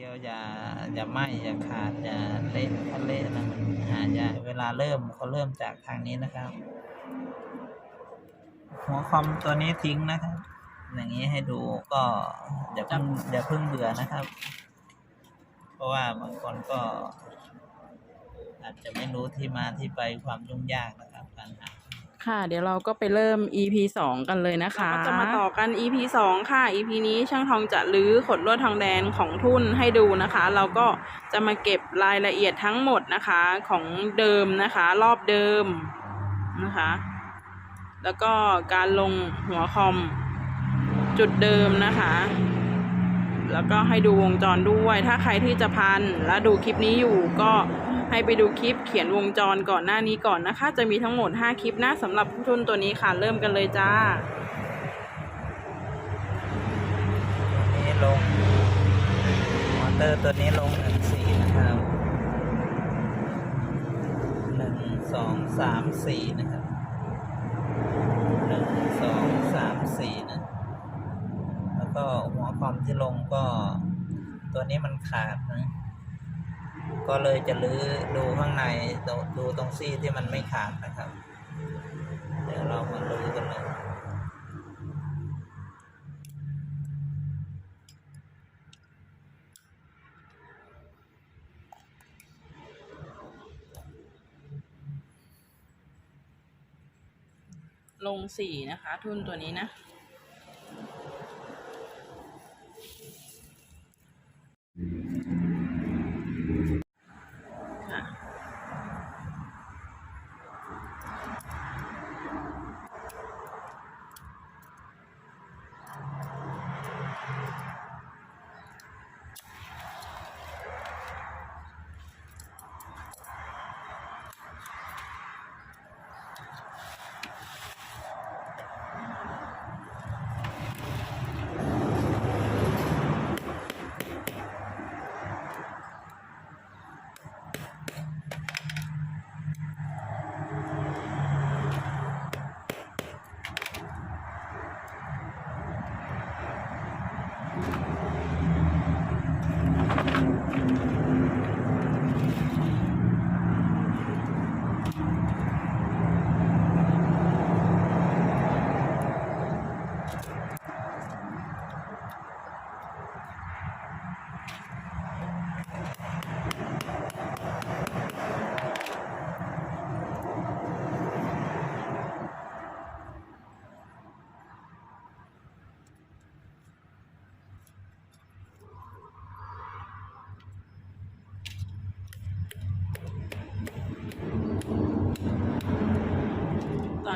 เดียวอย่าอย่าไหม้อย่าขาดอย่าเละถ้าเละนะมันหายากเวลาเริ่มเขาเริ่มจากทางนี้นะครับ หัวคอมตัวนี้ทิ้งนะครับ อย่างนี้ให้ดูก็อย่าเพิ่งอย่าเพิ่งเบื่อนะครับ เพราะว่าบางคนก็ อาจจะไม่รู้ที่มาที่ไปความยุ่งยากนะครับการหา ค่ะเดี๋ยวเราก็ไปเริ่ม EP สองกันเลยนะคะเราก็จะมาต่อกัน EP สองค่ะ EP นี้ช่างทองจะลื้อขดลวดทองแดงของทุ่นให้ดูนะคะ เราก็จะมาเก็บรายละเอียดทั้งหมดนะคะของเดิมนะคะ รอบเดิมนะคะ แล้วก็การลงหัวคอมจุดเดิมนะคะ แล้วก็ให้ดูวงจรด้วย ถ้าใครที่จะพันและดูคลิปนี้อยู่ก็ ให้ไปดูคลิปเขียนวงจรก่อนหน้านี้ก่อนนะคะ จะมีทั้งหมด 5 คลิปนะสำหรับทุนตัวนี้ค่ะ เริ่มกันเลยจ้านี้ลงมอเตอร์ตัวนี้ลงหนึ่งสี่นะครับหนึ่งสองสามสี่นะครับหนึ่งสองสามสี่นะแล้วก็หัวคอมที่ลงก็ตัวนี้มันขาดนะ ก็เลยจะลื้อดูข้างในดูดูตรงซี่ที่มันไม่ขาดนะครับ เดี๋ยวเรามาลื้อกันเลยลงสี่นะคะ ทุนตัวนี้นะ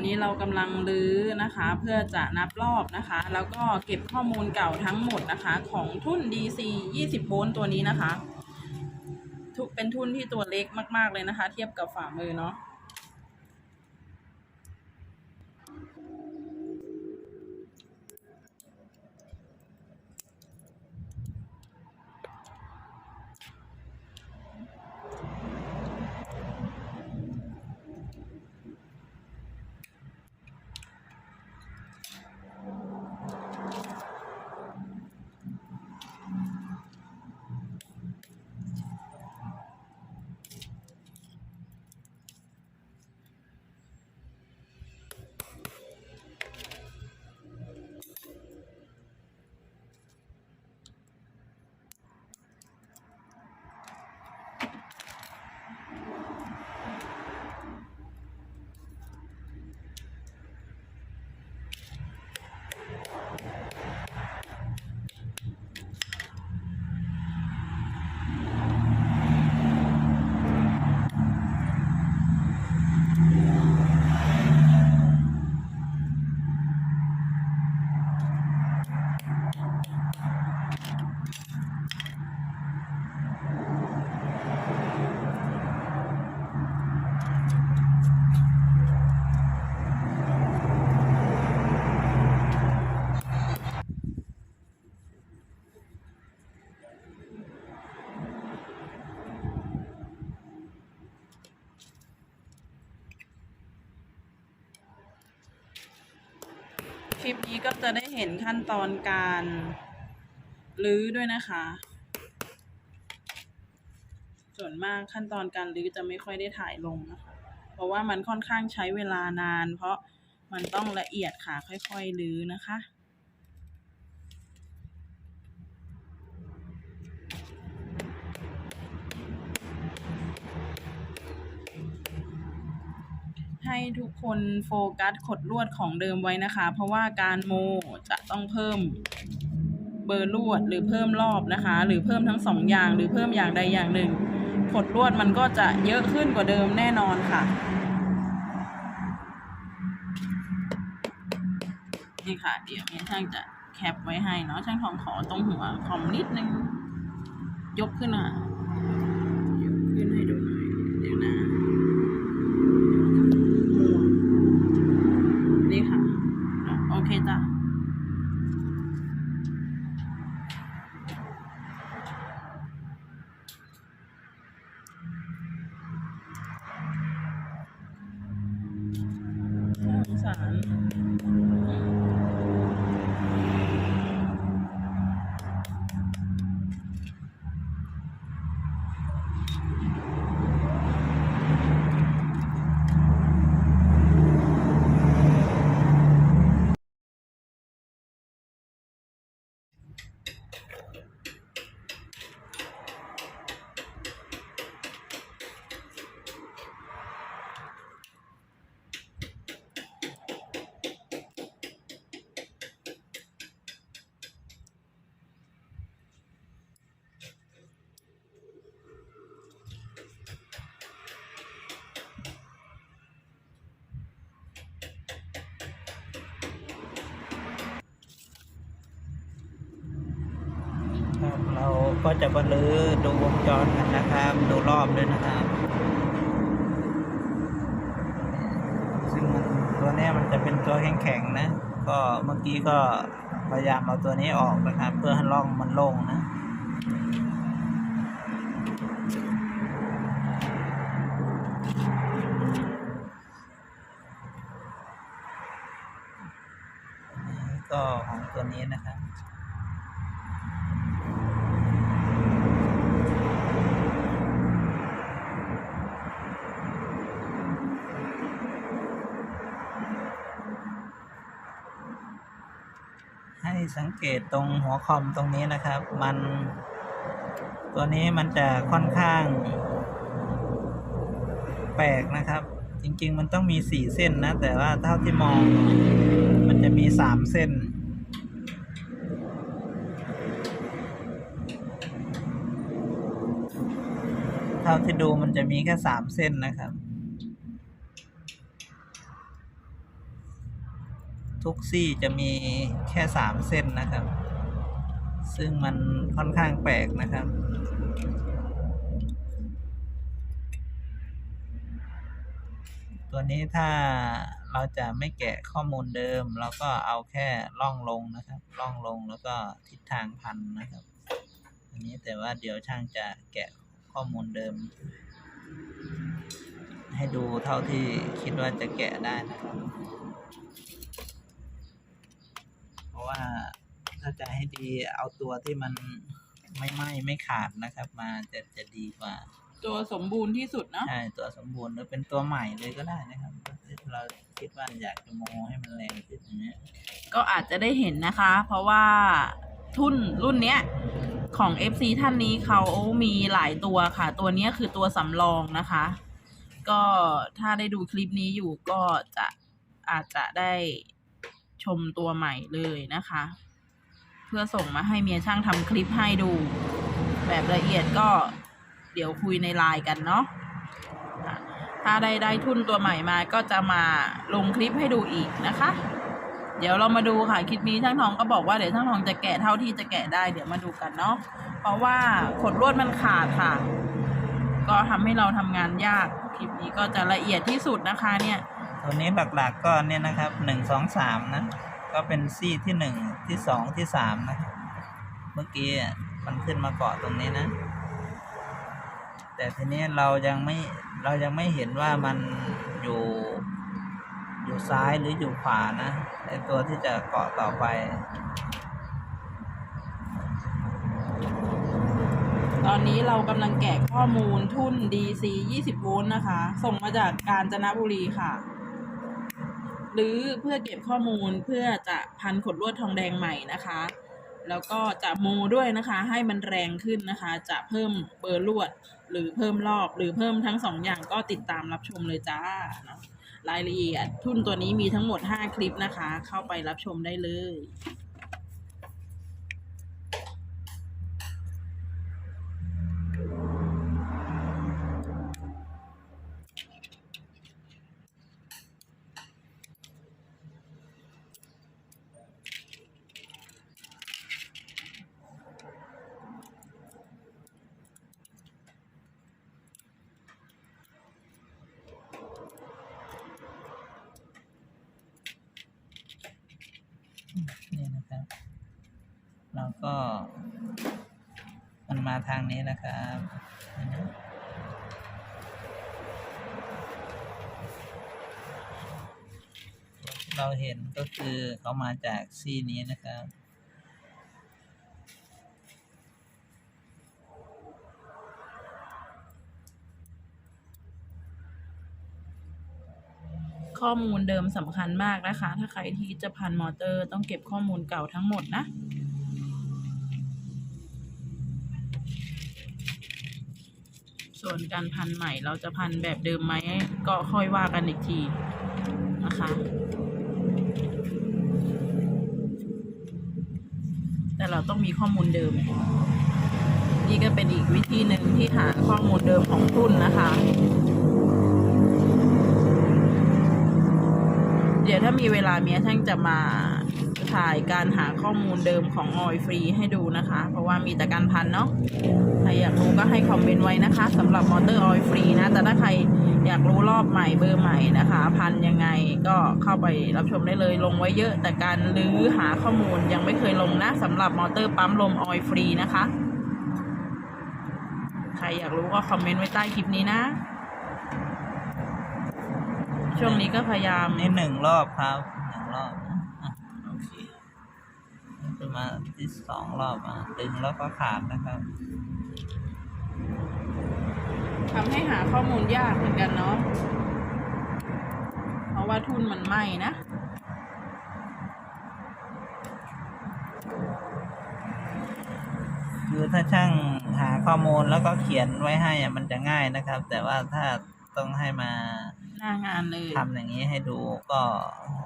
อนนี้เรากำลังรื้อนะคะ เพื่อจะนับรอบนะคะ แล้วก็เก็บข้อมูลเก่าทั้งหมดนะคะ ของทุ่น DC 20โวลต์ตัวนี้นะคะ เป็นทุ่นที่ตัวเล็กมาก ๆ เลยนะคะ เทียบกับฝ่ามือเนาะ คลิปนี้ก็จะได้เห็นขั้นตอนการรื้อด้วยนะคะ ส่วนมากขั้นตอนการรื้อจะไม่ค่อยได้ถ่ายลงนะคะ เพราะว่ามันค่อนข้างใช้เวลานาน เพราะมันต้องละเอียดค่ะค่อยๆรื้อนะคะ ให้ทุกคนโฟกัสขดลวดของเดิมไว้นะคะ เพราะว่าการโมจะต้องเพิ่มเบอร์ลวดหรือเพิ่มรอบนะคะ หรือเพิ่มทั้งสองอย่างหรือเพิ่มอย่างใดอย่างหนึ่งขดลวดมันก็จะเยอะขึ้นกว่าเดิมแน่นอนค่ะนี่ค่ะ เดี๋ยวเนี่ยช่างจะแคปไว้ให้เนาะช่างทองขอตรงหัวคอมนิดนึง ยกขึ้นอะ ยกขึ้นให้ดูหน่อยเดี๋ยวนะ ก็จะบลื้อดูวงจรกันนะครับ ดูรอบด้วยนะครับซึ่งมันตัวนี้มันจะเป็นตัวแข็งๆนะ ก็เมื่อกี้ก็พยายามเอาตัวนี้ออกนะครับ เพื่อให้ร่องมันโล่งนะ ก็ของตัวนี้นะครับ ให้สังเกตตรงหัวคอมตรงนี้นะครับ มัน ตัวนี้มันจะค่อนข้าง แปลกนะครับ จริง ๆ มันต้องมีสี่เส้นนะ แต่ว่าเท่าที่มอง มันจะมีสามเส้นเท่าที่ดูมันจะมีแค่สามเส้นนะครับ ทุกซี่จะมีแค่สามเส้นนะครับ ซึ่งมันค่อนข้างแปลกนะครับ ตัวนี้ถ้าเราจะไม่แกะข้อมูลเดิม เราก็เอาแค่ล่องลงนะครับล่องลงแล้วก็ทิศทางพันนะครับ อันนี้แต่ว่าเดี๋ยวช่างจะแกะข้อมูลเดิม ให้ดูเท่าที่คิดว่าจะแกะได้นะครับ เพ ราะว่าถ้าจะให้ดีเอาตัวที่มันไม่ไหม้ไม่ขาดนะครับ มาจะจะดีกว่า ตัวสมบูรณ์ที่สุดเนาะใช่ตัวสมบูรณ์หรือเป็นตัวใหม่เลยก็ได้นะครับเราคิดว่าอยากจะโมให้มันแรงขึ้นอย่างเงี้ยก็อาจจะได้เห็นนะคะ เพราะว่าทุนรุ่นเนี้ยของ FC ท่านนี้เขามีหลายตัวค่ะ ตัวเนี้ยคือตัวสำรองนะคะ ก็ถ้าได้ดูคลิปนี้อยู่ก็จะอาจจะได้ ชมตัวใหม่เลยนะคะ เพื่อส่งมาให้เมียช่างทำคลิปให้ดู แบบละเอียดก็เดี๋ยวคุยในไลน์กันเนาะถ้าได้ได้ทุนตัวใหม่มาก็จะมาลงคลิปให้ดูอีกนะคะ เดี๋ยวเรามาดูค่ะคลิปนี้ช่างทองก็บอกว่าเดี๋ยวช่างทองจะแกะเท่าที่จะแกะได้เดี๋ยวมาดูกันเนาะเพราะว่าขดลวดมันขาดค่ะ ก็ทำให้เราทำงานยากคลิปนี้ก็จะละเอียดที่สุดนะคะเนี่ย ตัวนี้หลักๆก็เนี่ยนะครับหนึ่งสองสามนะ ก็เป็นซี่ที่หนึ่งที่สองที่สามนะครับเมื่อกี้มันขึ้นมาเกาะตรงนี้นะ แต่ทีนี้เรายังไม่เรายังไม่เห็นว่ามันอยู่อยู่ซ้ายหรืออยู่ขวานะไอตัวที่จะเกาะต่อไป ตอนนี้เรากำลังแกะข้อมูลทุน DC 20 โวลต์นะคะ ส่งมาจากกาญจนบุรีค่ะ รือเพื่อเก็บข้อมูลเพื่อจะพันขดลวดทองแดงใหม่นะคะ แล้วก็จะโมด้วยนะคะ ให้มันแรงขึ้นนะคะ จะเพิ่มเบอร์ลวด หรือเพิ่มรอบหรือเพิ่มทั้งสองอย่างก็ติดตามรับชมเลยจ้าเนาะรายละเอียดทุนตัวนี้มีทั้งหมด 5 คลิปนะคะ เข้าไปรับชมได้เลย ก็ มันมาทางนี้นะครับเราเห็นก็คือเขามาจากซี่นี้นะครับ ข้อมูลเดิมสำคัญมากนะคะ ถ้าใครที่จะพันมอเตอร์ต้องเก็บข้อมูลเก่าทั้งหมดนะ ส่วนการพันใหม่เราจะพันแบบเดิมไหมก็ค่อยว่ากันอีกทีนะคะ แต่เราต้องมีข้อมูลเดิม นี่ก็เป็นอีกวิธีหนึ่งที่หาข้อมูลเดิมของทุนนะคะ เดี๋ยวถ้ามีเวลาเมียช่างจะมา ถ่ายการหาข้อมูลเดิมของออยฟรีให้ดูนะคะ เพราะว่ามีแต่การพันเนาะใครอยากรู้ก็ให้คอมเมนต์ไว้นะคะสำหรับมอเตอร์ออยฟรีนะ แต่ถ้าใครอยากรู้รอบใหม่เบอร์ใหม่นะคะ พันยังไงก็เข้าไปรับชมได้เลยลงไว้เยอะ แต่การรื้อหาข้อมูลยังไม่เคยลงนะสำหรับมอเตอร์ปั๊มลมออยฟรีนะคะ ใครอยากรู้ก็คอมเมนต์ไว้ใต้คลิปนี้นะ ช่วงนี้ก็พยายาม นี่หนึ่งรอบครับหนึ่งรอบนะอะโอเคนี่จะ มาที่สองรอบอะดึงแล้วก็ขาดนะครับทำให้หาข้อมูลยากเหมือนกันเนาะเพราะว่าทุนมันไหม้นะคือถ้าช่างหาข้อมูลแล้วก็เขียนไว้ให้อะมันจะง่ายนะครับ แต่ว่าถ้าต้องให้มาหน้างานเลยทำอย่างนี้ให้ดูก็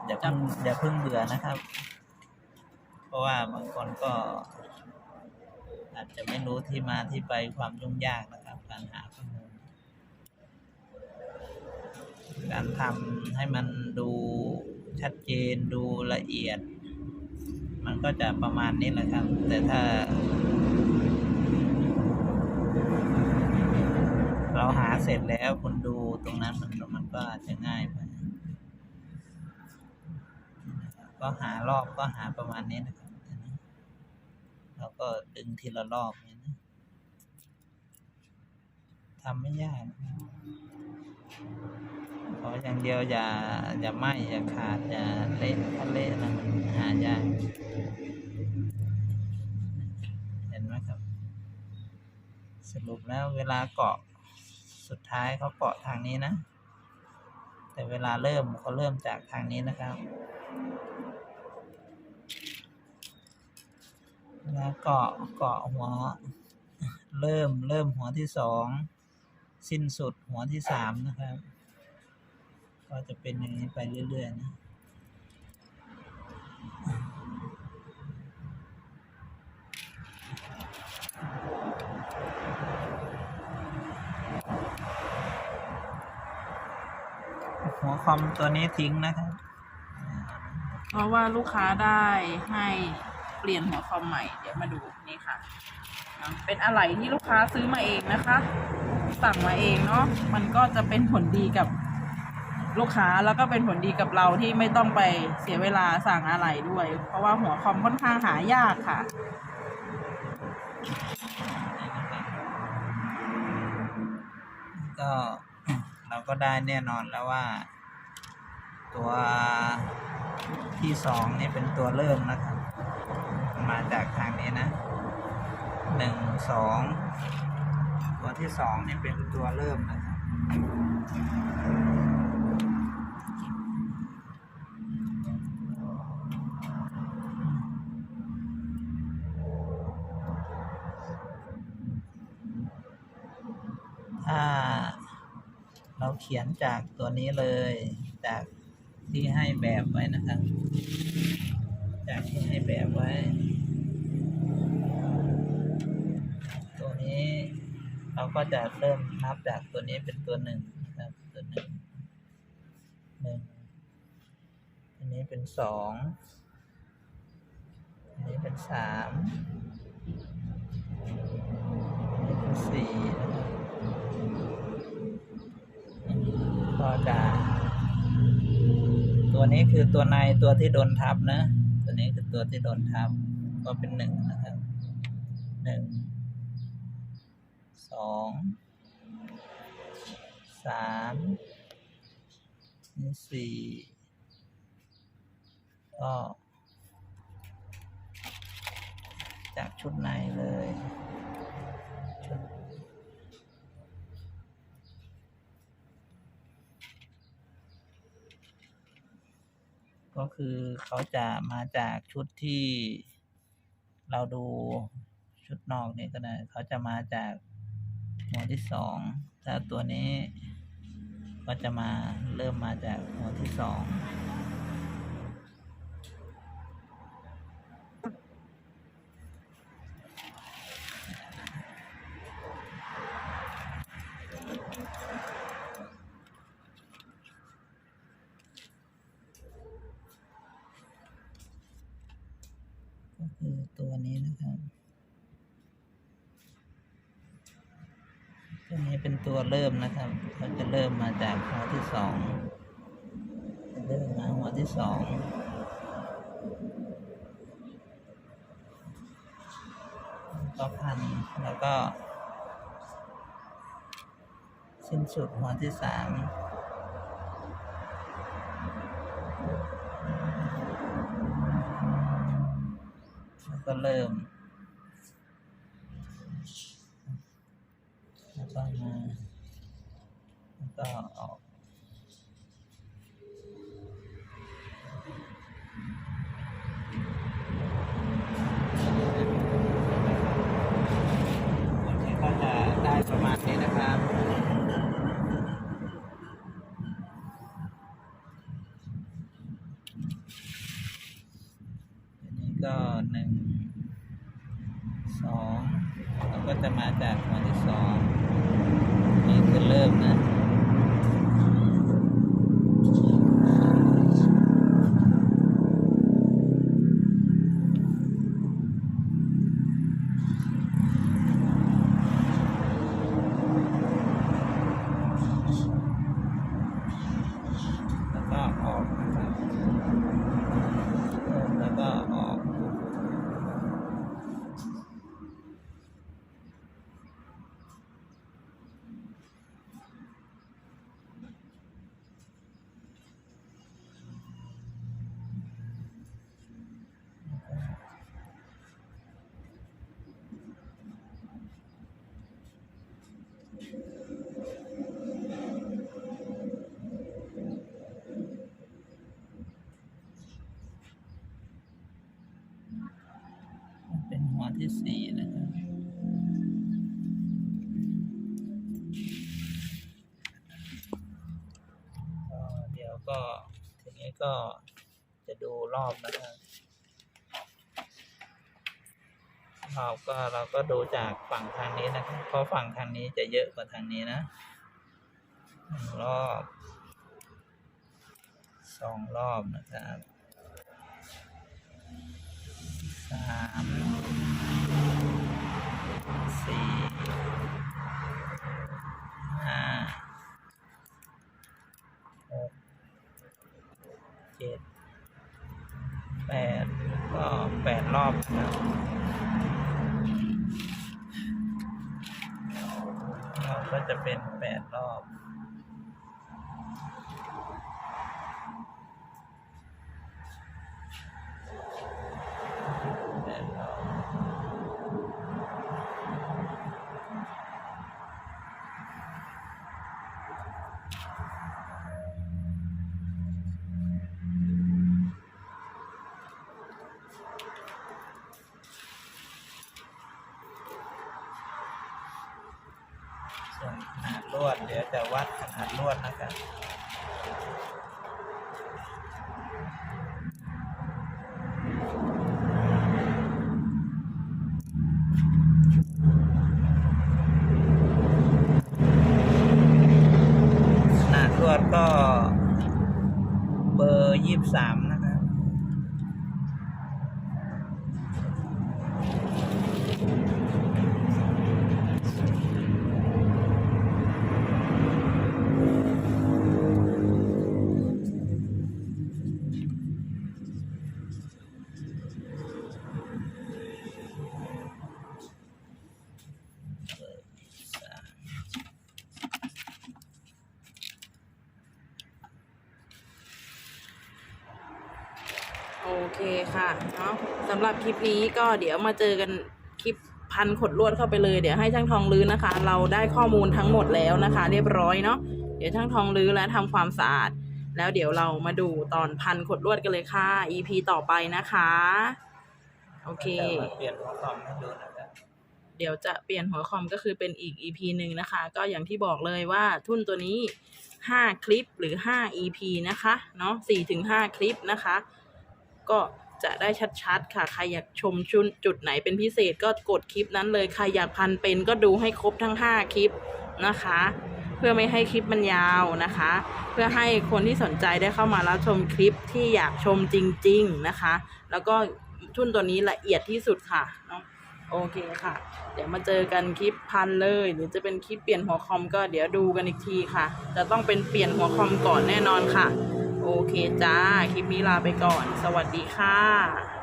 อย่าเพิ่งอย่าเพิ่งเบื่อนะครับเพ ราะว่าบางคนก็ อาจจะไม่รู้ที่มาที่ไปความยุ่งยากนะครับ การหาข้อมูลการทำให้มันดูชัดเจนดูละเอียด มันก็จะประมาณนี้แหละครับ แต่ถ้า เราหาเสร็จแล้วคุณดูตรงนั้นมันมันก็อาจจะง่ายไปก็หารอบก็หาประมาณนี้นะครับ เราก็ดึงทีละรอบนี่นะทำไม่ยากขออย่างเดียวอย่าอย่าไหม้อย่าขาดอย่าเละถ้าเละนะมันหายากเห็นไหมครับ สรุปแล้วเวลาเกาะสุดท้ายเขาเกาะทางนี้นะ แต่เวลาเริ่มเขาเริ่มจากทางนี้นะครับ เวลาเกาะเกาะหัว เริ่มเริ่มหัวที่สองสิ้นสุดหัวที่สามนะครับ ก็จะเป็นอย่างนี้ไปเรื่อยๆนะหัวคอมตัวนี้ทิ้งนะครับ เพราะว่าลูกค้าได้ให้ เปลี่ยนหัวคอมใหม่เดี๋ยวมาดูนี่ค่ะ เป็นอะไรที่ลูกค้าซื้อมาเองนะคะ สั่งมาเองเนาะมันก็จะเป็นผลดีกับลูกค้าแล้วก็เป็นผลดีกับเราที่ไม่ต้องไปเสียเวลาสั่งอะไรด้วย เพราะว่าหัวคอมค่อนข้างหายากค่ะก็เราก็ได้แน่นอนแล้วว่า ตัวที่สองนี่เป็นตัวเริ่มนะครับ มาจากทางนี้นะหนึ่งสองตัวที่สองนี่เป็นตัวเริ่มนะครับถ้าเราเขียนจากตัวนี้เลยจากที่ให้แบบไว้นะครับ จากที่ให้แบบไว้ เราก็จะเริ่มนับจากตัวนี้เป็นตัวหนึ่งนะครับตัวหนึ่งหนึ่งอันนี้เป็นสองอันนี้เป็นสามอันนี้เป็นสี่ก็จะตัวนี้คือตัวในตัวที่โดนทับนะ ตัวนี้คือตัวที่โดนทับก็เป็นหนึ่งนะครับหนึ่ง องสามสี่ก็จากชุดในเลยชุดก็คือเขาจะมาจากชุดที่เราดูชุดนอกนี่ก็ได้เขาจะมาจาก หัวที่สองถ้าตัวนี้ก็จะมาเริ่มมาจากหัวที่สอง ก็คือตัวนี้นะครับ ตัวเริ่มนะครับเขาจะเริ่มมาจากหัวที่สองเริ่มมาหัวที่สองก็พันแล้วก็ สิ้นสุดหัวที่สามแล้วก็เริ่ม แล้วก็มา แล้วก็ออก โอเคก็จะได้ประมาณนี้นะครับ อันนี้ก็หนึ่ง สองเราก็จะมาจากหัวที่สองนี่คือเริ่มนะ แล้วก็ออกนะครับเริ่มแล้วก็ออก เป็นหัวที่สี่นะครับ ก็เดี๋ยวก็ทีนี้ ก็จะดูรอบนะครับรอบก็เราก็ดูจากฝั่งทางนี้นะครับเพราะฝั่งทางนี้จะเยอะกว่าทางนี้นะหนึ่งรอบสองรอบนะครับสามสี่ห้าหกเจ็ดแปดก็ แปดรอบนะครับก็จะเป็นแปดรอบ ส่วนขนาดลวดเดี๋ยวจะวัดขนาดลวดนะครับ ขนาดลวดก็เบอร์ยี่สามนะครับ โอ เคค่ะเนาะสำหรับคลิปนี้ก็เดี๋ยวมาเจอกันคลิปพันขดลวดเข้าไปเลยเดี๋ยวให้ช่างทองลื้อนะคะ เราได้ข้อมูลทั้งหมดแล้วนะคะ เรียบร้อยเนาะเดี๋ยวช่างทองลื้อและทำความสะอาด แล้วเดี๋ยวเรามาดูตอนพันขดลวดกันเลยค่ะ EP ต่อไปนะคะ โอเคจะเปลี่ยนหัวคอมให้ดูนะครับเดี๋ยวจะเปลี่ยนหัวคอมก็คือเป็นอีก EP หนึ่งนะคะ ก็อย่างที่บอกเลยว่าทุ่นตัวนี้ 5 คลิปหรือ 5 EP นะคะเนาะ4ถึง5คลิปนะคะ ก็ จะได้ชัดๆ ค่ะ ใครอยากชมชุนจุดไหนเป็นพิเศษก็กดคลิปนั้นเลย ใครอยากพันเป็นก็ดูให้ครบทั้ง 5 คลิปนะคะ เพื่อไม่ให้คลิปมันยาวนะคะ เพื่อให้คนที่สนใจได้เข้ามารับชมคลิปที่อยากชมจริง ๆนะคะ แล้วก็ทุ่นตัวนี้ละเอียดที่สุดค่ะเนาะโอเคค่ะ เดี๋ยวมาเจอกันคลิปพันเลย หรือจะเป็นคลิปเปลี่ยนหัวคอมก็เดี๋ยวดูกันอีกทีค่ะ จะต้องเป็นเปลี่ยนหัวคอมก่อนแน่นอนค่ะ โอเคจ้า คลิปนี้ลาไปก่อน สวัสดีค่ะ